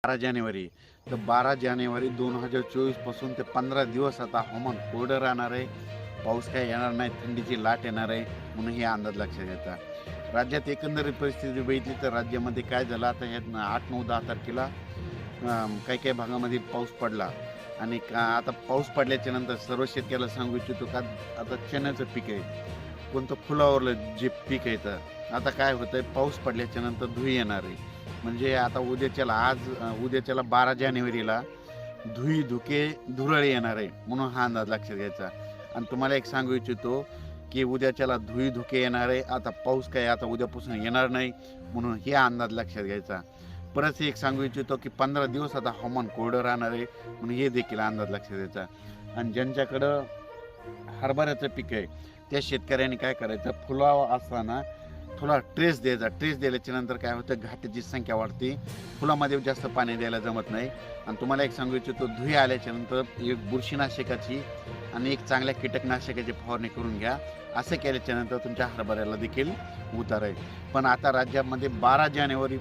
बारा जानेवारी. तर बारा जानेवारी दोन हजार चोवीसपासून ते पंधरा दिवस आता हवामान कोरडं राहणार आहे. पाऊस काय येणार नाही थंडीची लाट येणार आहे म्हणून हे अंदाज लक्षात येतात राज्यात एकंदरीत परिस्थिती बघितली तर राज्यामध्ये काय झालं? आता यात आठ नऊ दहा तारखेला काही काही भागामध्ये पाऊस पडला. आणि का आता पाऊस पडल्याच्या नंतर सर्व शेतकऱ्याला सांगू इच्छितो का आता चण्याचं पीक आहे. कोणतं फुलावरलं जे पीक आहे तर आता काय होतंय? पाऊस पडल्याच्या नंतर धुई येणार आहे. म्हणजे आता उद्याच्याला आज उद्याच्याला बारा जानेवारीला धुई धुके धुरळ येणार आहे म्हणून हा अंदाज लक्षात घ्यायचा. आणि तुम्हाला एक सांगू इच्छितो की उद्याच्याला धुई धुके येणार आहे आता पाऊस काय आता उद्यापासून येणार नाही म्हणून हे अंदाज लक्षात घ्यायचा. परत एक सांगू इच्छितो की पंधरा दिवस आता हवामान कोरडं राहणार आहे म्हणून हे देखील अंदाज लक्षात घ्यायचा. आणि ज्यांच्याकडं हरभऱ्याचं पीक आहे त्या शेतकऱ्यांनी काय करायचं फुलावा असताना थोडा ट्रेस द्यायचा. ट्रेस दिल्याच्या नंतर काय होतं घाटाची संख्या वाढते. फुलामध्ये जास्त पाणी द्यायला जमत नाही. आणि तुम्हाला एक सांगू इच्छितो धुई आल्याच्यानंतर एक बुरशीनाशकाची आणि एक चांगल्या कीटकनाशकाची फवारणी करून घ्या. असं केल्याच्यानंतर तुमच्या हरभऱ्याला देखील उतार आहे. पण आता राज्यामध्ये बारा जानेवारी